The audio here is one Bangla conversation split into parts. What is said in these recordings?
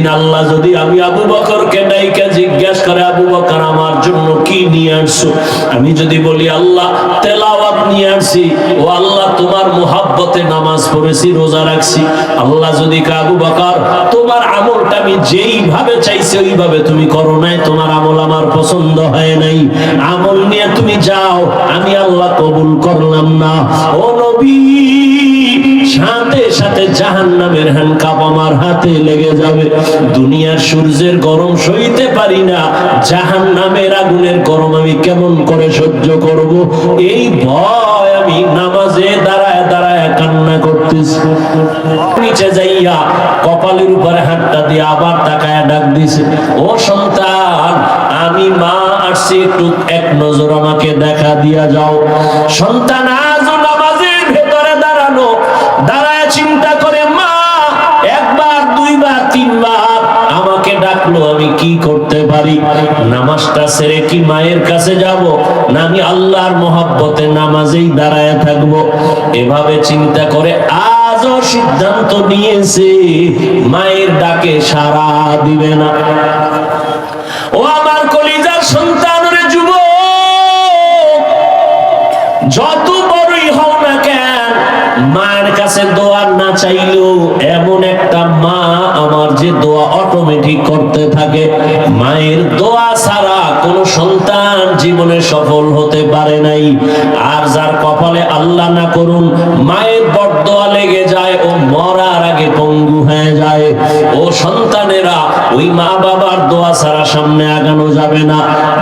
কান্না করতে থাকবে ওই দিন আল্লাহ যদি আমি আবু বকরকে ডাইকা জিজ্ঞাসা করে, আবু বকর, আমার জন্য কি নিয়ে আসছো আমি যদি বলি, আল্লাহ, তেলাওয়াত নিয়ে আসছি ও আল্লাহ, তোমার মোহাব্বতে নামাজ পড়েছি, রোজা রাখছি। আল্লাহ যদি কে আবু বকর, তোমার আমলটা আমি যেইভাবে চাইছি, ওইভাবে তুমি করো নাই। তোমার আমল আমার পছন্দ হয় নাই। আমল নিয়ে তুমি যাও। আমি আল্লাহ কবুল করলাম না। ও নবী! সাথে সাথে জাহান নামের হ্যান্ডকাপ আমার হাতে লেগে যাবে। দুনিয়ার সূর্যের গরম সইতে পারি না জাহান নামের আগুনের গরম আমি কেমন করে সহ্য করব? এই ভয় আমি নামাজে দাঁড়ায় দাঁড়ায় কান্না করতেছি। নিচে যাইয়া কপালের উপরে হাতটা দিয়ে আবার তাকায় ডাক দিছে, ও সন্তান, আমি মা আসছি, একটু এক নজর আমাকে দেখা দিয়া যাও। সন্তান কি করতে পারি? নামাজটা ছেড়ে কি মায়ের কাছে যাব? না আমি আল্লাহর মোহাব্বতে নামাজেই দাঁড়ায় থাকব? এভাবে চিন্তা করে আজও সিদ্ধান্ত নিয়েছে, মায়ের ডাকে সারা দিবে না। ও আমার কলিজার সন্তান রে যুবক, যত বড়ই হও না কেন, মায়ের কাছে দোয়া না চাইলেও এমন একটা মা আমার যে দোয়া অটোমেটিক করতে থাকে। মায়ের দোয়া ছাড়া কোনো সন্তান জীবনে সফল হতে পারে নাই। আর যার কপালে আল্লাহ না করুন, মায়ের বট দোয়া লেগে যায় ও মরার আগে পঙ্গু হয়ে যায়। ও সন্তানেরা ওই মা বাবার দোয়া ছাড়া সামনে আগানো যাবে না।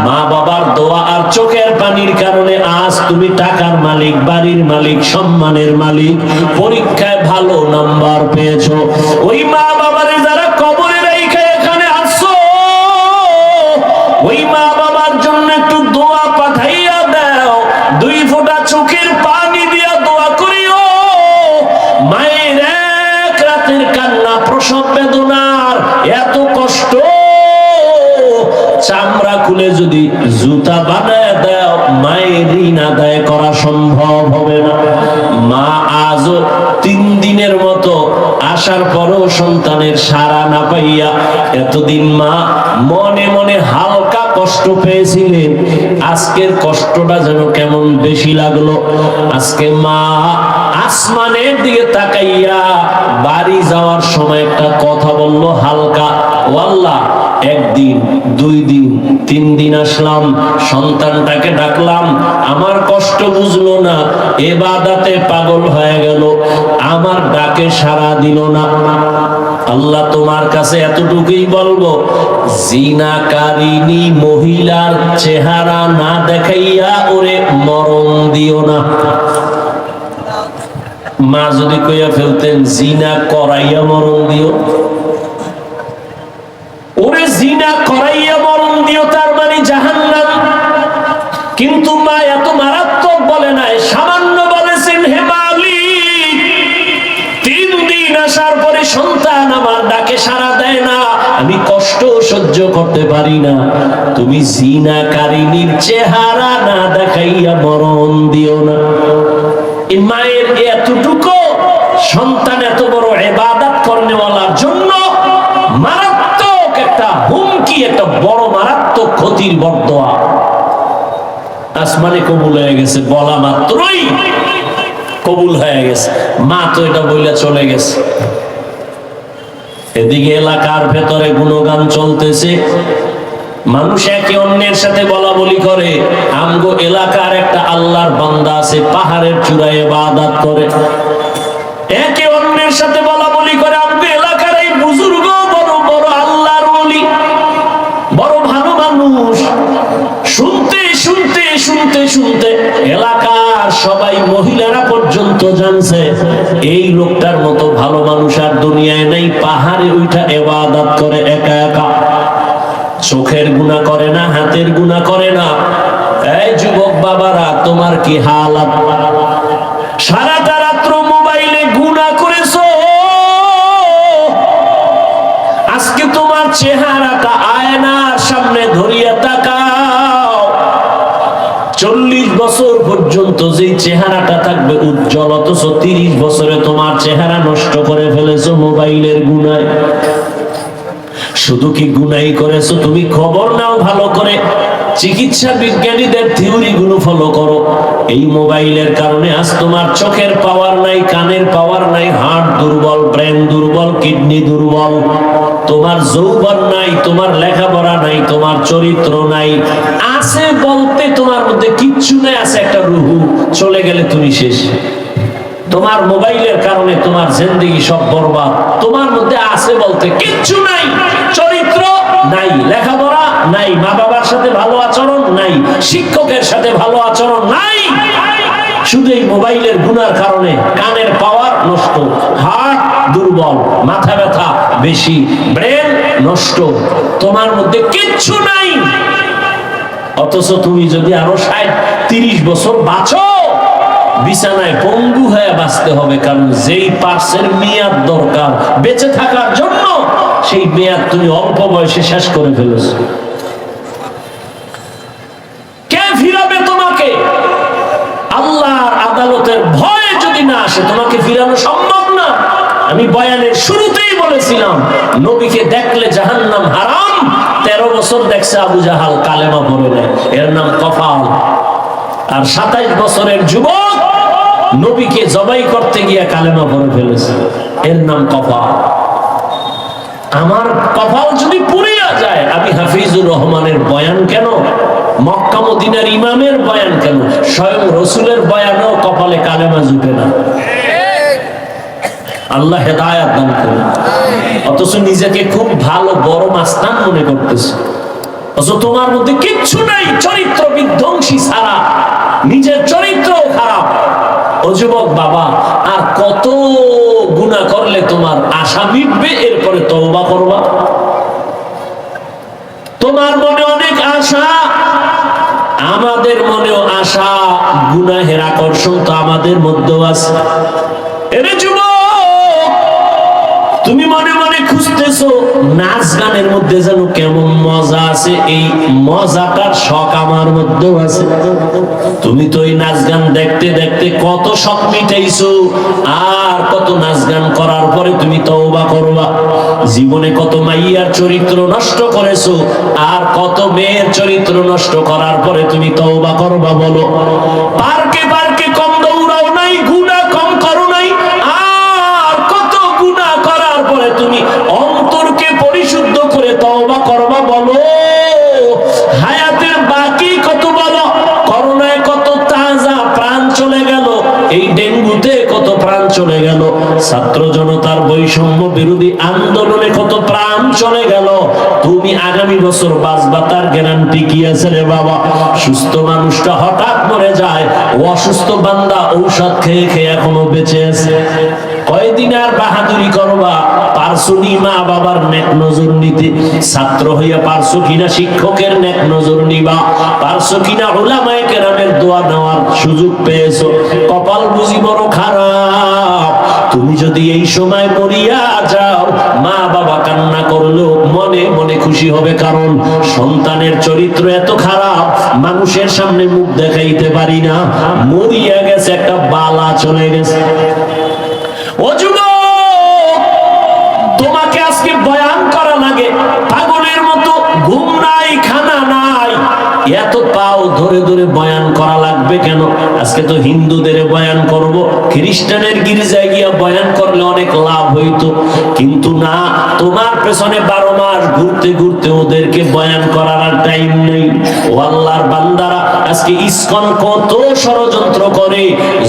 মা বাবার দোয়া আর চোখের পানির কারণে আজ তুমি টাকার মালিক, বাড়ির মালিক, সম্মানের মালিক, পরীক্ষায় ভালো নাম্বার পেয়েছ। ওই মা কষ্ট পেয়েছিলেন, আজকের কষ্টটা যেন কেমন বেশি লাগল। আজকে মা আসমানের দিকে তাকাইয়া বাড়ি যাওয়ার সময় একটা কথা বলল, হালকা, ওয়াল্লাহ, একদিন, দুই দিন, তিন দিন আসলাম, সন্তানটাকে ডাকলাম, আমার কষ্ট বুঝলো না, এবাদাতে পাগল হয়ে গেল, আমার ডাকে সাড়া দিল না। আল্লাহ তোমার কাছে এতটুকুই বলব, জিনাকারিনী মহিলার চেহারা না দেখাইয়া ওরে মরণ দিও না। মা যদি কইয়া ফেলতেন, জিনা করাইয়া মরণ দিও। সাড়া দেয় না। আমি কষ্ট সহ্য করতে পারি না। তুমি জিনাকারিনীর চেহারা না দেখাইয়া মরণ দিও না। এই মায়ের এতটুকু সন্তান এত বড় এবাদাত করনেওয়ালার জন্য মারাত্মক একটা হুমকি, একটা বড় মারাত্মক ক্ষতির বর্দোয়া। আসমানে কবুল হয়ে গেছে, বলা মাত্রই কবুল হয়ে গেছে। মা তো এটা বইলা চলে গেছে। এদিকে এলাকার ভেতরে গুণগান চলতেছে। মানুষ একে অন্যের সাথে বলা বলি করে। আমগো এলাকার একটা আল্লাহর বান্দা আছে, পাহাড়ের চূড়ায় বাদাত করে। একে অন্যের সাথে সবাই মহিলারা পর্যন্ত জানছে, এই লোকটার মতো ভালো মানুষ আর দুনিয়ায় নেই, পাহাড়ে উঠা এবাদাত করে একা একা। চোখের গুণা করে না, হাতের গুণা করে না। এই যুবক বাবারা, তোমার কি হালাত? সারাটা রাত্র মোবাইলে গুণা করেছ? আজকে তোমার চেহারাটা পর্যন্ত যেই চেহারাটা থাকবে উজ্জ্বল, অথচ তিরিশ বছরে তোমার চেহারা নষ্ট করে ফেলেছো মোবাইলের গুনায় শুধু কি গুনাই করেছ? তুমি খবর নাও ভালো করে। চিকিৎসা বিজ্ঞানীদের থিওরি গুলো ফলো করো। এই মোবাইলের কারণে আজ তোমার চোখের পাওয়ার নাই, কানের পাওয়ার নাই হার্ট দুর্বল ব্রেন দুর্বল কিডনি দুর্বল। তোমার যৌবন নাই, তোমার লেখাপড়া নাই, তোমার চরিত্র নাই। আছে বলতে তোমার মধ্যে কিচ্ছু নাই, আছে একটা রুহু। চলে গেলে তুমি শেষ। তোমার মোবাইলের কারণে তোমার জিন্দগি সব বরবাদ। তোমার মধ্যে আছে বলতে কিচ্ছু নাই। নাই। লেখাপড়া নাই। মা বাবার সাথে ভালো আচরণ নাই। শিক্ষকের সাথে ভালো আচরণ নাই। শুধু এই মোবাইলের গুনার কারণে কানের পাওয়ার নষ্ট। হার্ট দুর্বল, মাথা ব্যথা বেশি, ব্রেন নষ্ট। তোমার মধ্যে কিচ্ছু নাই। অথচ তুমি যদি আরও ষাট, তিরিশ বছর বাঁচো, বিছানায় পঙ্গু হয়ে বাঁচতে হবে, কারণ যেই পার্সের মেয়াদ দরকার, বেঁচে থাকার জন্য সেই মেয়াদ তুমি অল্প বয়সে শেষ করে ফেলেছ। কে ফিরাবে তোমাকে? আল্লাহর আদালতের ভয় যদি না আসে, তোমাকে ফিরানো সম্ভব না। আমি বয়ানের শুরুতেই বলেছিলাম, নবীকে দেখলে জাহান্নাম হারাম, তেরো বছর দেখছে আবু জাহাল কালেমা পড়ে নেয়। এর নাম কফাল। আর সাতাইশ বছরের যুবক নবীকে জবাই করতে গিয়ে কালেমা পড়ে ফেলেছে। এর নাম কপাল আমার কপাল যদি পুড়িয়া যায়, আমি হাফিজুর রহমানের বয়ান কেন? মক্কা মদিনার ইমামের বয়ান কেন? স্বয়ং রসুলের বয়ানও কপালে কালেমা জুটে না। আল্লাহ হেদায়াত দান অথচ নিজেকে খুব ভালো বড় মাস্তান মনে করতেছে। অথচ তোমার মধ্যে কিচ্ছু নাই চরিত্র বিধ্বংসী ছাড়া নিজের চরিত্র খারাপ। ও যুবক বাবা, আর কত গুণা করলে তোমার আশা মিটবে, এরপরে তওবা করবা। তোমার মনে অনেক আশা, আমাদের মনেও আশা, গুনাহের আকর্ষণ তো আমাদের মধ্যেও আছে। এরে যুবক, তুমি মনে নাচ গানের মধ্যে যেন কেমন মজা আছে, এই মজাটার শখ আমার মধ্যেও আছে। তুমি তো এই নাচ গান দেখতে দেখতে কত শখ মিটাইছো, আর কত নাচ গান করার পরে তুমি তওবা করবা। জীবনে কত মাইয়ার চরিত্র নষ্ট করেছ, আর কত মেয়ের চরিত্র নষ্ট করার পরে তুমি তওবা করবা বলো। পার্কে চলে গেল। ছাত্র জনতার বৈষম্য বিরোধী আন্দোলনে কত প্রাণ চলে গেল। তুমি আগামী বছর বাঁচবা তার গ্যারান্টি কি আছে রে বাবা? সুস্থ মানুষটা হঠাৎ মরে যায়, অসুস্থ বান্দা ঔষধ খেয়ে খেয়ে এখনও বেঁচে আছে। কয়দিন আর বাহাদুরি করবা? পারসুনি মা বাবার নেক নজর নিতে? ছাত্র হইয়া পারছ কিনা শিক্ষকের নেক নজর নিবা? পারছ কিনা ওলামায়ে কেরামের দোয়া নেওয়ার সুযোগ পেয়েছ? কপাল বুঝি বড় খারাপ। তুমি যদি এই সময় মরিয়া যাও, মা বাবা কান্না করলেও মনে মনে খুশি হবে, কারণ সন্তানের চরিত্র এত খারাপ, মানুষের সামনে মুখ দেখাইতে পারি না। মরিয়া গেছে, একটা বালা চলে গেছে। ও তোমাকে আজকে বয়ান করা লাগে। পাগলের মতো ঘুম নাই খানা নাই। এত পাও ধরে ধরে বয়ান করা লাগবে কেন? আজকে তো হিন্দুদের বয়ান করব, খ্রিস্টানের গির্জায় গিয়া বয়ান করলে অনেক লাভ হইতো। কিন্তু না, তোমার পেছনে বারো মাস ঘুরতে ঘুরতে ওদেরকে বয়ান করার আর টাইম নেই। ও আল্লাহর বান্দারা, আজকে ইসকন কত ষড়যন্ত্র করে।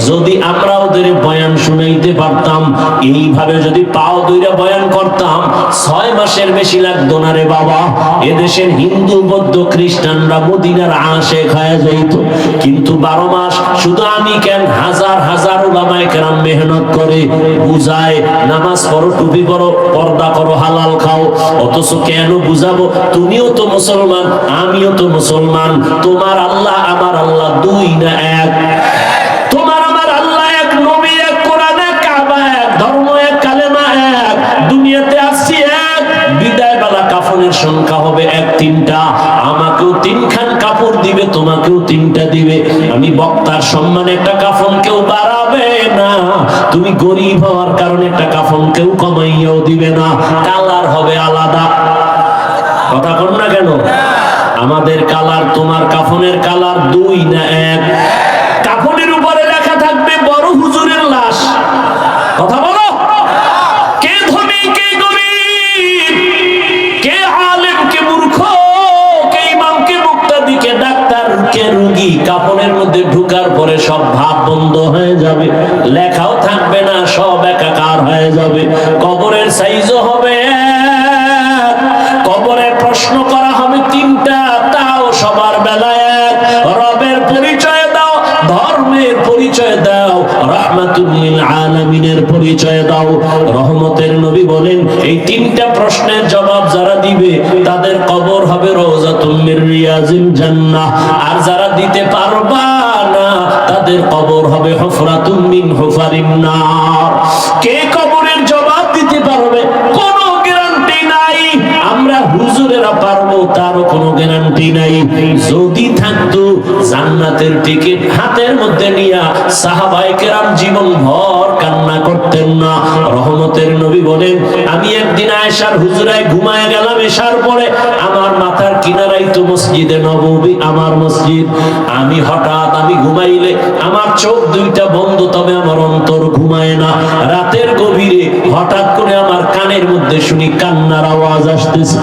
যদি আমরা ওদের বয়ান শুনাইতে পারতাম, এইভাবে যদি পাও দইরা বয়ান করতাম, ছয় মাসের বেশি লাগতো না রে বাবা। এদেশের হিন্দু, বৌদ্ধ, খ্রিস্টানরা মদিনার আশে খায়া যাইত। কিন্তু বারো মাস শুধু আমি কেন হাজার হাজার ওলামায় কেরাম মেহনত করে বুঝায়, নামাজ পড়ো, টুপি পড়ো পর্দা করো, হালাল খাও, অথচ কেন বুঝাবো? তুমিও তো মুসলমান, আমিও তো মুসলমান, তোমার আল্লাহ, আমার আল্লাহ দুই না এক। কাফনের সংখ্যা হবে এক তিনটা, আমাকেও তিনখান কাপড় দিবে, তোমাকেও তিনটা দিবে। আমি বক্তার সম্মানে একটা কাফন কেউ বাড়াবে না। তুমি গরিব হওয়ার কারণে একটা কাফন কেউ কমাইয়াও দিবে না। কালার হবে আলাদা। কথা কর না কেন? আমাদের কালার তোমার কাফনের কালার দুই না এক? কাফনের উপরে লেখা থাকবে, বড় হুজুরের লাশ। কথা বলো? কাপড়ের মধ্যে ঢুকার পরে সব ভাব বন্ধ হয়ে যাবে। লেখাও থাকবে না, সব একাকার হয়ে যাবে। কবরের সাইজও হবে আলামিনের পরিচয় দাও। রহমতের নবী বলেন, এই তিনটা প্রশ্নের জবাব যারা দিবে, তাদের কবর হবে রওজাতুল রিয়াজিল জান্নাহ। আর যারা দিতে পারবা না, তাদের কবর হবে হুফরাতুম মিন হুফারিন নার। কে কবরের জবাব দিতে পারবে? কোনো গ্যারান্টি নাই। আমরা হুজুরেরা পারব তারও কোনো গ্যারান্টি নাই। যদি থাকতো, জান্নাতের টিকিট হাতের মধ্যে নিয়া সাহাবায়ে কেরাম জীবন ভর কান্না করতেন না। রহমতের নবী বলেন, আমি একদিন আয়েশার হুজুরায় ঘুমায় গেলাম, এশার পরে আমার মাথার কিনারাই তো মসজিদে নববী, আমার মসজিদ। আমি হঠাৎ আমি ঘুমাইলে আমার চোখ দুইটা বন্ধ, তবে আমার অন্তর ঘুমায় না। রাতের গভীরে হঠাৎ করে আমার কানের মধ্যে শুনি কান্নার আওয়াজ আসতেছে।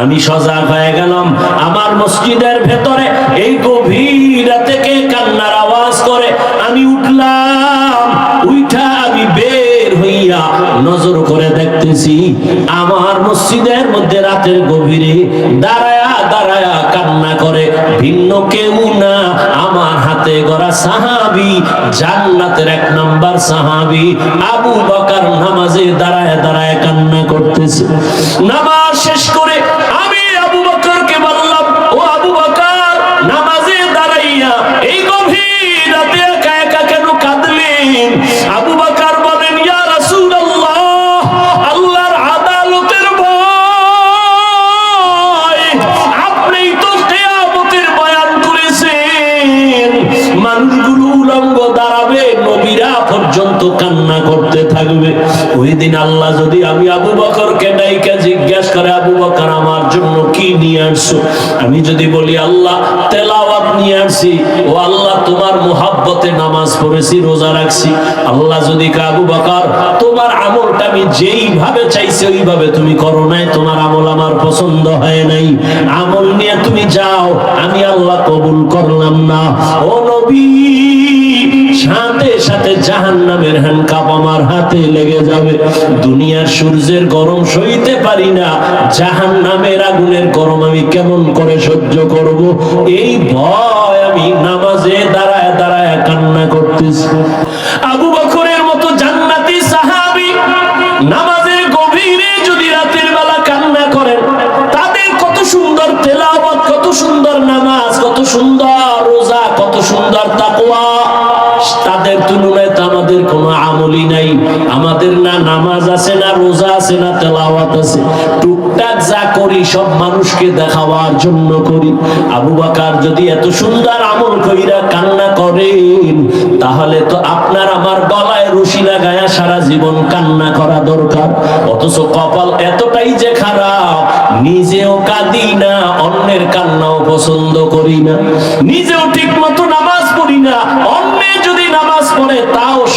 আমি সজাগ হয়ে গেলাম। আমার মসজিদের ভেতরে এই গভীর রাতে কে কান্নার আওয়াজ করে? আমি উঠলাম উঠা আমি বের হইয়া নজর করে দেখতেছি, আমার মসজিদের মধ্যে রাতের গভীরে দাঁড়ায়া দাঁড়ায়া কান্না করে ভিন্ন কেউ হাতে গড়া সাহাবি, জান্নাতের এক নাম্বার সাহাবি, আবু বকর নামাজে দাঁড়ায় দাঁড়ায় কান্না করতেছে। নামাজ শেষ থাকবে ওই দিন আল্লাহ যদি আমি আবু বকরকে ডাইকা নিয়ে আমি যদি বলি, আল্লাহ, তেলাওয়াত নিয়ে ও আল্লাহ, তোমার মোহাব্বতে নামাজ পড়েছি, রোজা রাখছি। আল্লাহ যদি কা আবু বকর, তোমার আমলটা আমি যেইভাবে চাইছি, ওইভাবে তুমি করো নাই, তোমার আমল আমার পছন্দ হয় নাই। আমল নিয়ে তুমি যাও, আমি আল্লাহ কবুল করলাম না। ও নবী, সাথে সাথে জাহান নামের হ্যান্ডকাপ আমার হাতে লেগে যাবে। দুনিয়ার সূর্যের গরম সইতে পারি না জাহান নামের আগুনের আমি কেমন করে সহ্য করব? এই ভয় আমি নামাজে দাঁড়ায় দাঁড়ায় কান্না করতেছি। আবু বকরের মতো জান্নাতি সাহাবী নামাজের গভীরে যদি রাতের বেলা কান্না করেন, তাদের কত সুন্দর তেলাওয়াত, কত সুন্দর নামাজ, কত সুন্দর রোজা, কত সুন্দর তাকওয়া, তাদের তুলনায় আমাদের কোনো আমলই নাই। আমাদের না নামাজ আছে, না রোজা আছে, না তেলাওয়াত আছে। টুকটাক যা করি, সব মানুষকে দেখাবার জন্য করি। আবু বাকার যদি এত সুন্দর আমল কইরা কান্না করেন, তাহলে তো আপনার আমার গলায় রশি লাগায়া সারা জীবন কান্না করা দরকার। অথচ কপাল এতটাই যে খারাপ, নিজেও কাঁদি না, অন্যের কান্নাও পছন্দ করি না। নিজেও ঠিক মতো নামাজ পড়ি না, অন্যে যদি নামাজ পড়ে তাও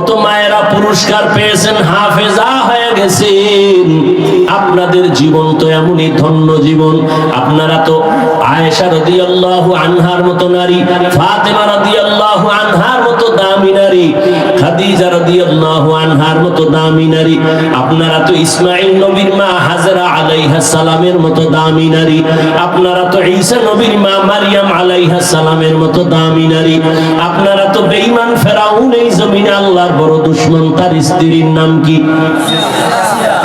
কত মায়েরা পুরস্কার পেয়েছেন, হাফেজা হয়ে গেছেন। আপনাদের জীবন তো এমনই ধন্য জীবন। আপনারা তো আয়েশা রাদিয়াল্লাহু আনহার মতো নারী, ফাতেমা রাদিয়াল্লাহু আনহার মতো দামি নারী। খাদিজা রাদিয়াল্লাহু আনহার মতো দামি নারী। আপনারা তো ইসমাঈল নবীর মা হাজরা আলাইহা সালামের মতো দামি নারী। আপনারা তো ঈসা নবীর মা মারিয়াম আলাইহা সালামের মতো দামি নারী। আপনারা তো বেঈমান ফেরাউন এই জমিনে আল্লাহর বড় দুশমন, তার স্ত্রীর নাম কি?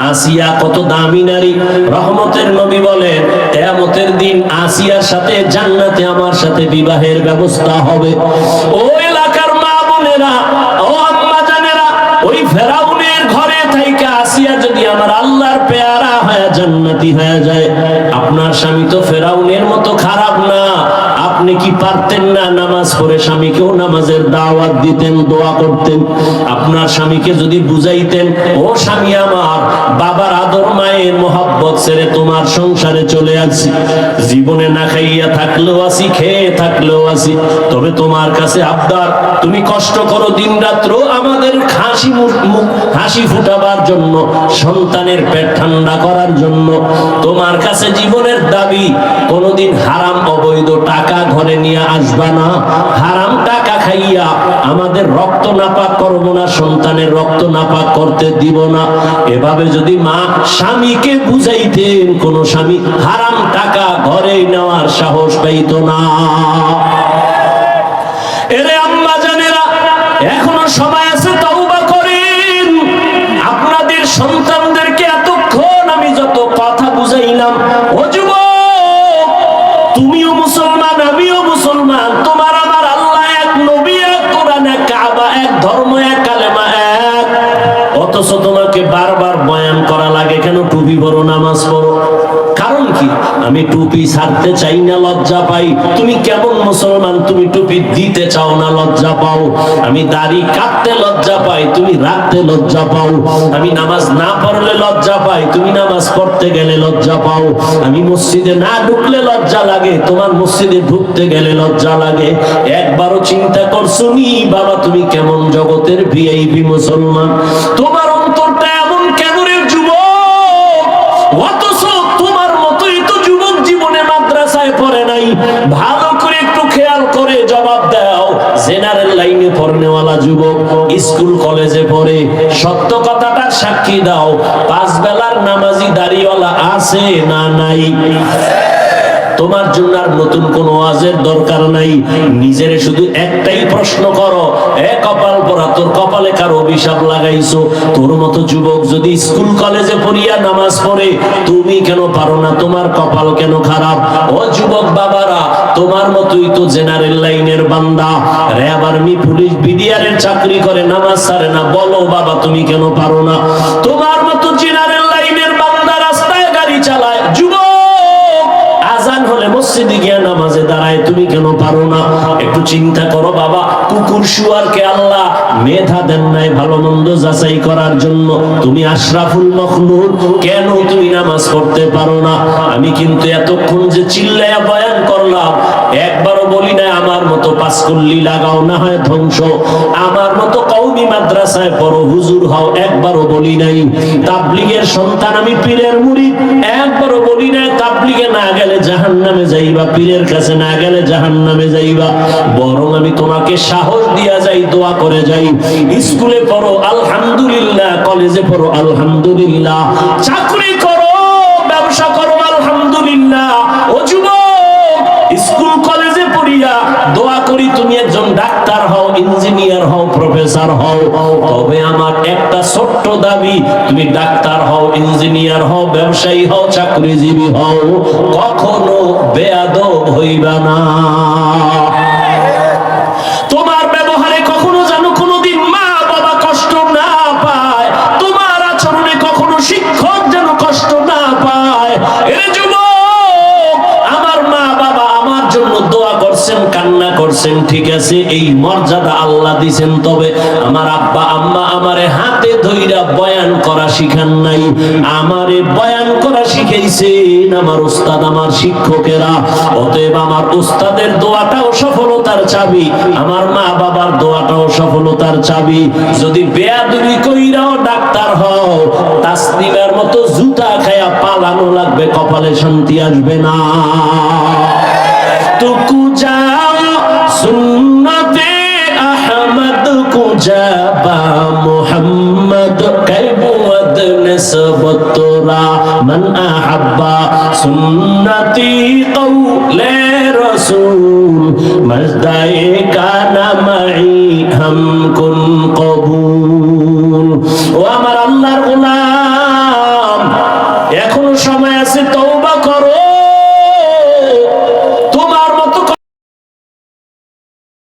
আসিয়া কত দামি নারী। রহমতের নবী বলেন, কেয়ামতের দিন আসিয়ার সাথে জান্নাতে আমার সাথে বিবাহের ব্যবস্থা হবে। ও এলাকার মা বোনেরা ও আম্মা জানেরা ওই ফেরাউনের ঘরে থাইকা আসিয়া যদি আমার আল্লাহর পেয়ারা হয়ে জান্নাতি হয়ে যায়, আপনার স্বামী তো ফেরাউনের মতো আপনি কি পারতেন না নামাজ পড়ে স্বামীকেও নামাজের দাওয়াত দিতেন, দোয়া করতেন? আপনার স্বামীকে যদি বুঝাইতেন, ও স্বামী আমার, বাবার আদর, মায়ের মোহাব্বত ছেড়ে তোমার সংসারে চলে আসছি। জীবনে না খাইয়া থাকলেও আসি, খেয়ে থাকলেও আসি। তবে তোমার কাছে আবদার, তুমি কষ্ট করো দিন রাত্র আমাদের হাসি মুখ হাসি ফুটাবার জন্য, সন্তানের পেট ঠান্ডা করার জন্য। তোমার কাছে জীবনের দাবি, কোনোদিন হারাম, অবৈধ টাকা ঘরে নিয়ে আসবা না। হারাম টাকা খাইয়া আমাদের রক্ত নাপাক করব না, সন্তানের রক্ত নাপাক করতে দিব না। এভাবে যদি মা স্বামীকে বুঝাইতেন, কোন স্বামী হারাম টাকা ঘরে নেওয়ার সাহস পাইত না। ছাড়তে চাই না, লজ্জা পাই। তুমি কেমন মুসলমান, তুমি টুপি দিতে চাও না, লজ্জা পাও। আমি দাড়ি কাটতে লজ্জা পাই, তুমি রাখতে লজ্জা পাও। আমি নামাজ না পড়লে লজ্জা পাই, তুমি নামাজ পড়তে গেলে লজ্জা পাও। আমি মসজিদে না ঢুকলে লজ্জা লাগে, তোমার মসজিদে ঢুকতে গেলে লজ্জা লাগে। একবারও চিন্তা করছ নি, বাবা, তুমি কেমন জগতের ভিআইপি মুসলমান? তোমার আছে না নাই? তোমার জন্য আর নতুন কোন ওয়াজের দরকার নাই। নিজের শুধু একটাই প্রশ্ন করো, এ কপাল পরা তোর কপালে কার অভিশাপ লাগাইছো? তোর মতো যুবক যদি স্কুল, কলেজে পড়িয়া নামাজ পড়ে, তুমি কেন পারো না? তোমার কপাল কেন খারাপ? ও যুবক বাবারা, তোমার মতোই তো জেনারেল লাইনের বান্দা। র্যাব আর্মি পুলিশ বিডিআর এর চাকরি করে, নামাজ ছাড়ে না। বলো বাবা, তুমি কেন পারো না? তোমার মতো জেনারেল মসজিদে গিয়া নামাজে দাঁড়ায়, তুমি কেন পারো না? একটু চিন্তা করো বাবা, কুকুর শুয়ারকে আল্লাহ মেধা দেন নাই ভালো মন্দ যাচাই করার জন্য। তুমি আশরাফুল মখলুক, কেন তুমি নামাজ পড়তে পারো না? আমি কিন্তু এতক্ষণ যে চিল্লায়া বয়ান করলাম, একবারও বলি না আমার মতো পাঁচকল্লি লাগাও না হয় ধ্বংস। আমার মতো কৌমি মাদ্রাসায় পড়ো, হুজুর হও, একবারও বলি নাই। তাবলিগের সন্তান আমি পীরের মুড়ি, একবারও বলি নাই, তাবলিগে না গেলে জাহান নামে যাইবা, পীরের কাছে না গেলে জাহান নামে যাইবা। বরং আমি তোমাকে সাহস দিয়া যাই, দোয়া করে যাই। স্কুলে পড়ো, আলহামদুলিল্লাহ, কলেজে পড়ো, আলহামদুলিল্লাহ। চাকরি করো দোয়া করি তুমি একজন ডাক্তার হও, ইঞ্জিনিয়ার হও, প্রফেসর হও। তবে আমার একটা ছোট্ট দাবি, তুমি ডাক্তার হও, ইঞ্জিনিয়ার হও, ব্যবসায়ী হও, চাকরিজীবী হও। কখনো বেয়াদব হইবা না। দিছেন, তবে আমার আব্বা, আম্মা আমারে হাতে ধইরা বয়ান করা শিখান নাই। আমারে বয়ান করা শিখাইছেন আমার উস্তাদ, আমার শিক্ষকেরা। অতএব আমার উস্তাদের দোয়াটাও সফলতার চাবি, আমার মা বাবার দোয়াটাও সফলতার চাবি। যদি বেয়াদুরি কইরাও ডাক্তার হও তাসলিমের মতো জুতা খায়া পালানো লাগবে, কপালে শান্তি আসবে না। তুকু যাও, সুন্নতে جابا محمد كيبود نسب سبطرا من أحب سنتي قول رسول مجدعي كان معي هم كن قبول. وما